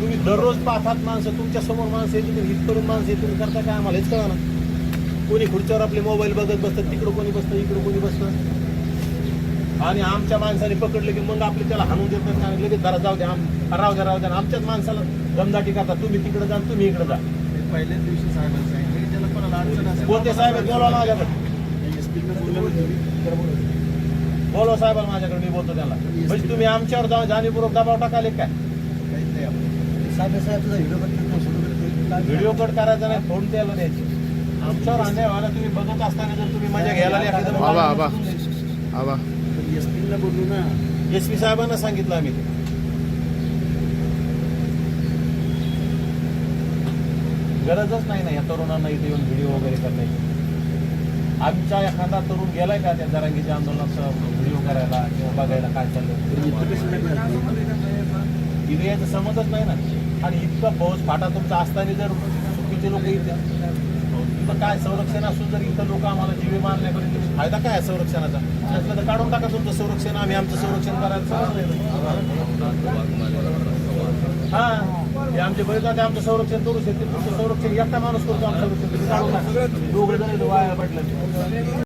तुम्ही दररोज पाहतात माणसं तुमच्यासमोर माणसं येतील इथपर्यंत माणसं येतील करता काय आम्हाला? हेच कळा ना. कोणी खुर्च्यावर आपले मोबाईल बघत बसतात तिकडं कोणी बसतं इकडं कोणी बसतं. आणि आमच्या माणसाने पकडलं की मग आपले त्याला हाणून देत नाही लगेच जरा जाऊ द्या. राहू द्या राहू द्या. आमच्याच माणसाला दमदाटी करतात तुम्ही तिकडे जा तुम्ही इकडे जा. पहिल्याच दिवशी साहेबांनी सांगितलं की ज्याला कोणाला अडचण असेल कोणते साहेब माझ्याकडे SP नं बोलवलं तुम्ही. बोलवा साहेबाला माझ्याकडे मी बोलतो त्याला म्हणजे तुम्ही आमच्यावर जाऊन जाणीवपूर्वक दबाव टाकाले काय? व्हिडिओ तो कट करायचा नाही फोन त्याला द्यायचे. आमच्यावर अन्याय व्हायला तुम्ही बघत असताना जर तुम्ही मजा घ्यायला बोलू ना एस पी साहेबांना सांगितलं आम्ही. गरजच नाही ना या तरुणांना इथे येऊन व्हिडिओ वगैरे करण्याची. आमच्या एखादा तरुण गेलाय का त्या जरांगीच्या आंदोलनाचा व्हिडिओ करायला किंवा बघायला काय चाललं तर इथं कशी लागणार इथे याचं समजच नाही ना. आणि इतका पाऊस फाटा तुमचा असताना जर चुकीचे लोक इथे इथं काय संरक्षण असून जर इथं लोक आम्हाला जीवे मारण्यापर्यंत फायदा काय आहे संरक्षणाचा? नसलं तर काढून टाका तुमचं संरक्षण आम्ही आमचं संरक्षण करायला सांगितलं. हा. हे आमचे बैल आमचं संरक्षण करू शकते तुमचं संरक्षण एकटा माणूस करतो आमचं संरक्षण. दोघं जण वाया पडलं